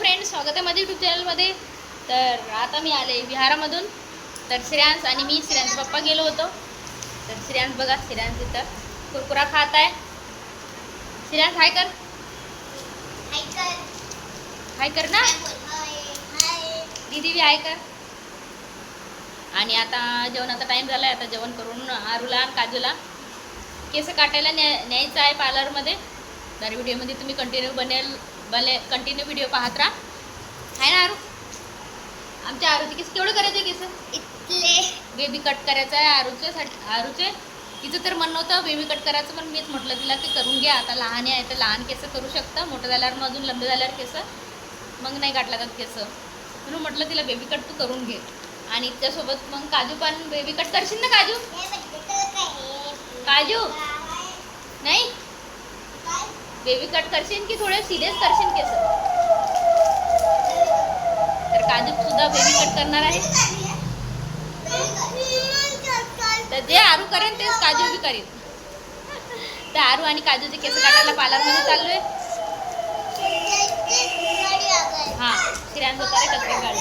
Friend स्वागत आहे माझ्या यूट्यूब चॅनलमध्ये तर आता मी आले विहारामधून तर श्रेयांश आणि मी श्रेयांश पप्पा गेलो होतो. तर श्रेयांश बघा श्रेयांश इथं कुरकुरा खात आहे. श्रेयांश हाय कर. हाय कर. ना. दीदी बी हाय कर. आणि आता जेवणाचा टाईम झाला आहे आता जेवण करून आरूला आणि काजूला केस काटायला न्या न्यायचं आहे पार्लरमध्ये तर व्हिडिओमध्ये तुम्ही कंटिन्यू बनेल. बने कंटिन्यू व्हिडिओ पाहत राहा. आहे ना आरू. आमच्या आरूचे केस केवढं करायचे केस बेबी कट करायचं आहे आरूचे साठी आरूचे. तिचं तर म्हणणं होतं बेबी कट करायचं पण मीच म्हटलं तिला की करून घ्या. आता लहान आहे तर लहान केस करू शकतं. मोठं झाल्यावर मग अजून लंबे झाल्यावर केस. मग नाही काटला जात केस. म्हणून म्हटलं तिला बेबी कट तू करून घे. आणि त्यासोबत मग काजू पण बेबी कट करशील ना काजू? काजू? नाही? बेबी कट करशील की थोडे सिरियस करशील केस? तर काजू सुद्धा बेबी कट करणार आहे. तर जे आरू करेन तेच काजू बी करेन. तर आरू आणि काजूचे केस काटायला पार्लरमध्ये चालू आहे हा होता रे कचरे काढ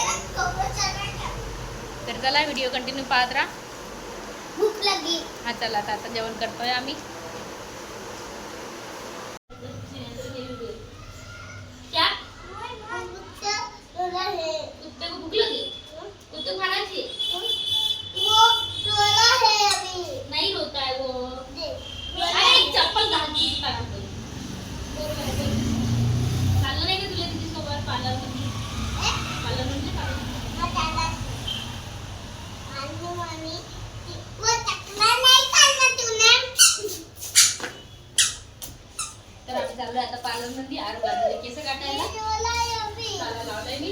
तर चला व्हिडिओ कंटिन्यू पाहत राहा. भूक लगी हा चला आता आता जेवण करतोय आम्ही क्या तुला हे कुत्ते को भूख लगी कुत्ते को खाना चाहिए वो तुला हे अभी नहीं रोता है वो दे अरे एक चप्पल घाल दी पार्लर चाललं नाही का तुला तिची सोबत पार्लरमध्ये पार्लर म्हणजे पार्लर आणि मम्मी वो चकला नाही खाल्ला तूने तर आम्ही चाललोय आता पार्लरमध्ये आरू बाजूला केस काटायला तुला अभी चाला लावलाय मी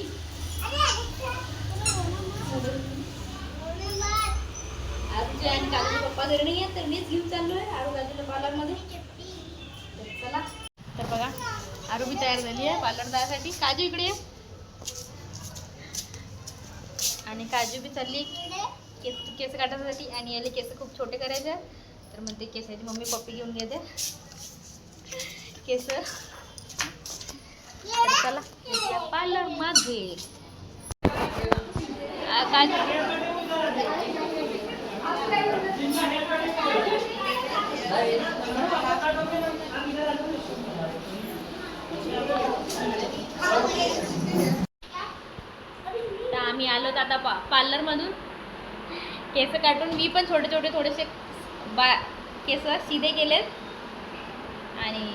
आरूचे आणि काजूचे पप्पा घरी नाही आहेत तर मीच घेऊन चाललोय आरू बाजूला पार्लर चला. तर बघा आरू बी तयार झाली आहे पार्लर जायसाठी काजू इकडे ये. आणि काजू बी चालली केस केस काढण्यासाठी. आणि याले केस खूप छोटे करायचे तर मग ते केसाची मम्मी पप्पी घेऊन घेते. केस. चला पार्लरमध्ये काजू. आम्ही आलो आता पा पार्लरमधून. केस काढून मी पण छोटे छोटे थोडेसे बा केस सीधे केलेत. आणि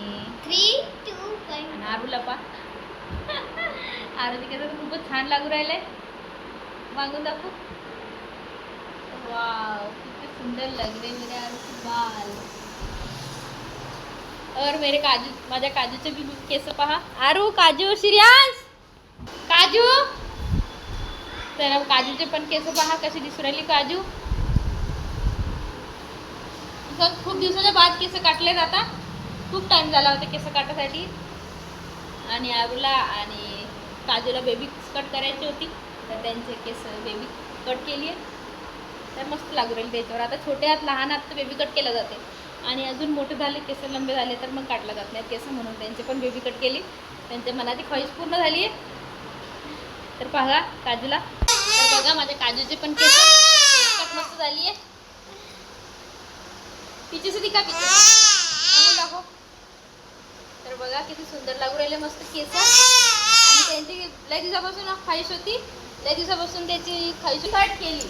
थ्री टू आरूला पा. आरूचे केस तर खूपच छान लागू राहिले मागून दाखवू. वाव किती सुंदर लग रहे मेरे यार बाल और मेरे काजू माझ्या काजूचे बी केस पहा. आरू काजू श्रियांश काजू. तर काजूचे पण केस पहा कशी दिसू राहिली काजू. खूप दिवसाच्या बाद केस काटले जाता खूप टाइम झाला होता केस काटासाठी. आणि आरूला आणि काजूला बेबी कट करायची होती. तर त्यांचे केस बेबी कट केली आहे. तर मस्त लागू राहील त्याच्यावर आता छोटे हात लहान हात तर बेबी कट केलं जाते. आणि अजून मोठे झाले केस लंबे झाले तर मग काटला जात नाही. केस म्हणून त्यांचे पण बेबी कट केली. त्यांच्या मनाची ख्वाहिश पूर्ण झाली आहे. तर बघा काजूला. तर बघा माझ्या काजूचे पण केस कट मस्त झाली आहे. पिचेच का पिचे दाखव. तर बघा किती सुंदर लागू राहिले मस्त केस. आणि त्यांची लय दिवसापासून ख्वाहिश होती. त्या दिवसापासून त्याची ख्वाहिश कट केली.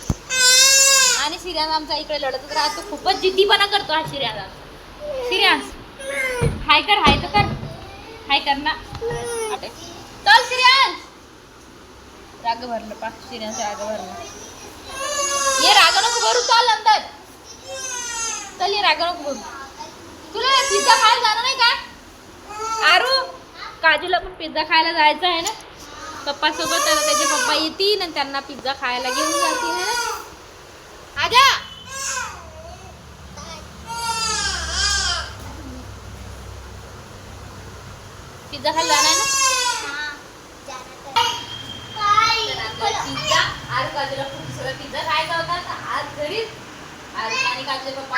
आणि सिर्यान आमचा इकडे लढतच राहतो. खूपच जिद्दीपणा करतो हा सिर्यान सिर्यान्स हाय कर हाय तर कर. हाय कर ना. चल सिर्यान्स राग भरलं पा सिर्यान्स राग भरलं. ये राग नको भरू चाल नंतर. चल ये राग नको भरू. तुला पिझ्झा खायला जाणार नाही का? आरू काजूला पण पिझ्झा खायला जायचं आहे ना. पप्पासोबत तर त्याचे पप्पा येतील आणि त्यांना पिझ्झा खायला घेऊन जातील ना आजा पिझ्झा खायला जाणार ना? तर आपला पिझ्झा आरू काजूला खूप सगळं पिझ्झा तर आज घरीच आणि काजूचे पप्पा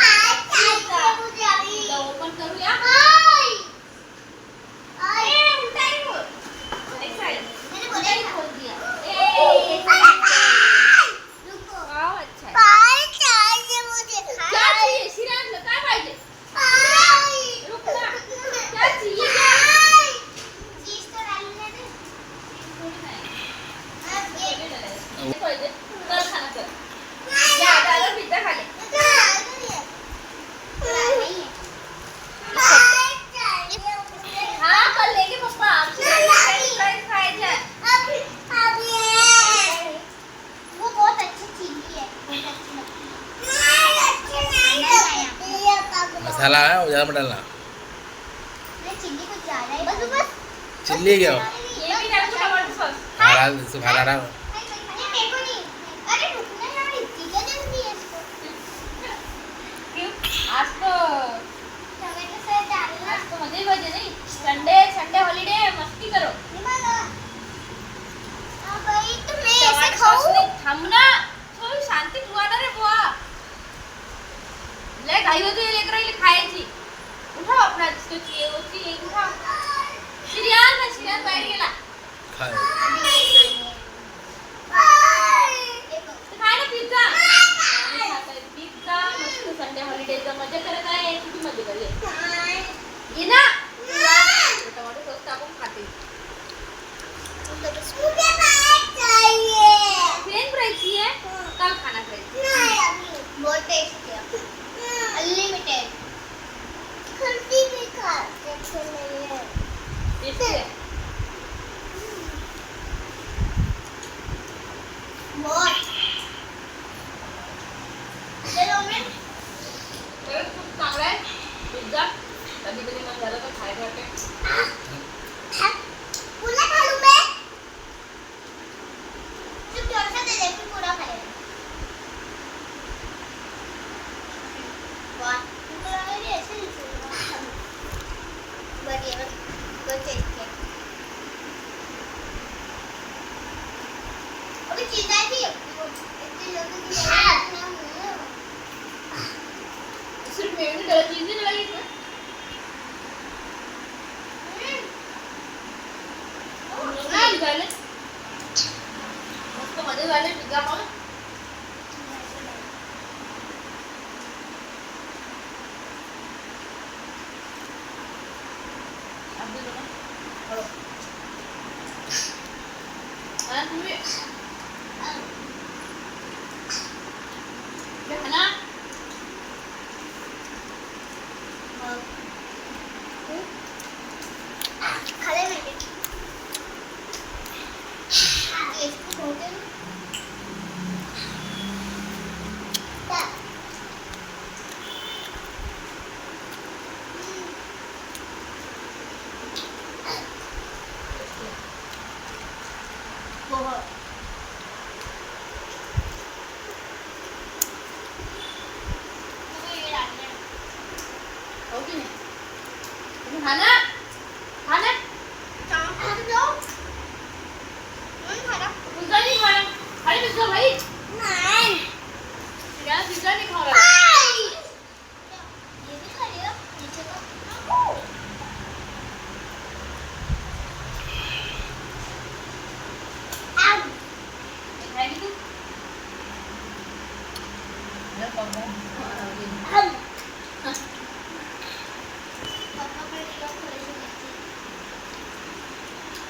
ओपन करूया Hi. ए, उठाय हो. Excited. थाला ज्यादा मोठा ना नहीं चिल्ली कुछ ज्यादा ही बस बस चिल्ली घ्या ये भी डाल दो टमाटर सॉस खाला खाला ना नहीं मेरे को नहीं अरे रुकना ना इतनी क्या जल्दी है इसको क्यों आज तो टमाटर सॉस डालना आज तो मजे ही मजे संडे संडे हॉलिडे मस्ती करो निमाला अबे तो मैं ऐसे टमाटर सॉस खाऊं नहीं थांब ना थोडी शांती तू ना रे बुवा घाई होती खायची. उठा आपला होती उठा. श्रियान ना श्रियान बाहेर गेला. खाय. ना पिझ्झा पिझ्झा मस्त संडे हॉलिडेचा मजा करत आहे. किती मजा करे ये ना. टमाटो सॉस टाकून खाते. फ्रेंच आहे. काल खाना टेस्टी है अनलिमिटेड खर्ची भी खा सकते नहीं है टेस्टी आहे बहुत चलो मैं तर खूप चांगला आहे पिझ्झा कधी कधी मन झालं तर खायला वाटते पूरा खा लूं मैं सिर्फ थोड़ा सा दे दे फिर पूरा खा लेना वाह पूरा मेरे ऐसे नहीं चलेगा बढ़िया बस बस टेस्ट है अभी चीज़ आई थी इतने लोगों की सिर्फ मेयोनीज डाला चीज नहीं डाली इसमें मस्त मजे झाले मस्त मजे झाले पिझ्झा खाऊन अगदी बघा. हळू. हा, तुम्ही घ्या ना खाले मैंने टेस्ट होते हैं बहुत हो की नाही तुम्ही खा ना खा ना पिझ्झा नाही खाणार खाली पिझ्झा भाई या पिझ्झा नाही खाणार खायली तू अरे बाबा.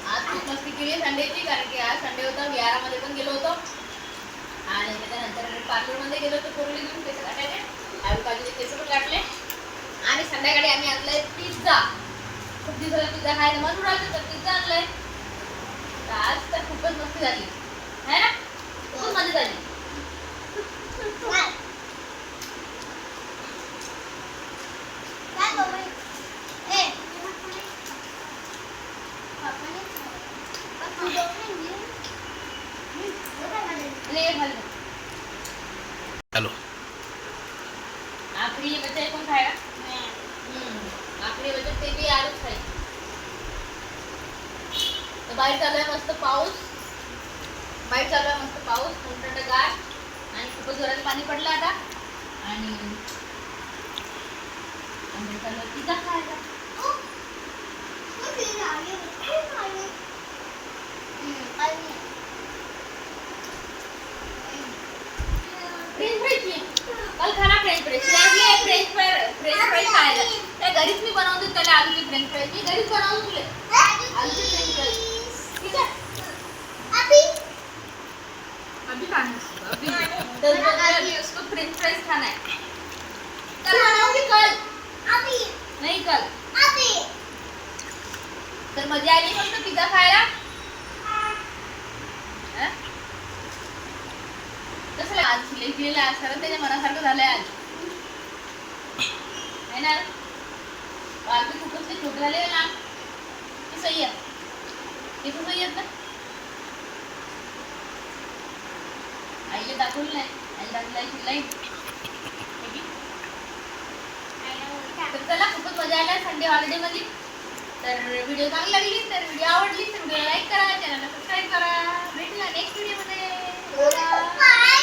आज खूप मस्ती केली संडेची कारण की आज संडे होता विहारामध्ये पण गेलो होतो. आणि त्याच्यानंतर पार्लरमध्ये गेलो होतो कोरली घेऊन केस काटायचे आलू काजूचे केस पण काटले आणि संध्याकाळी आम्ही आणलाय पिझ्झा खूप दिवसाला पिझ्झा खायला मन उडालं तर पिझ्झा आणलाय. तर आज तर खूपच मस्ती झाली. है ना? खूप मजा झाली ले खाली चालो आखरी ये बच्चा है कौन खाएगा हम्म, आखरी बच्चा ते बी आरूच खाईल तर बाहेर चालू आहे मस्त पाऊस. बाहेर चालू आहे मस्त पाऊस थंड गार. आणि खूपच जोरात पाणी पडलं आता. आणि पिझ्झा खायला. फ्रेंच फ्राईज नाही. खाना French fries French fry French fries खायला. त्या घरीच मी बनवते त्याला आलूची फ्रेंच फ्राईज मी घरीच बनवतो तुले. आलूची फ्रेंच फ्राईज ठीक आहे अभी खाना है, अभी दस बजे अभी उसको फ्रेंच फ्राइज खाना है। कल बनाऊंगी कल. नहीं कल. तर मजा आली मस्त पिझ्झा खायला? हं? कसं? आज केलेलं आज खरं त्याच्या मनासारखं झालंय आज. आहे ना? बाल बी खूपच ते छोटे झाले ना. की सही आहे. ते सही आहेत ना? आईला दाखवलं नाही तर चला खूपच मजा आला संडे हॉलिडेमध्ये तर व्हिडिओ चांगली लागली तर व्हिडिओ आवडली तर व्हिडिओ लाईक करा चॅनलला सबस्क्राईब करा भेटला नेक्स्ट व्हिडिओमध्ये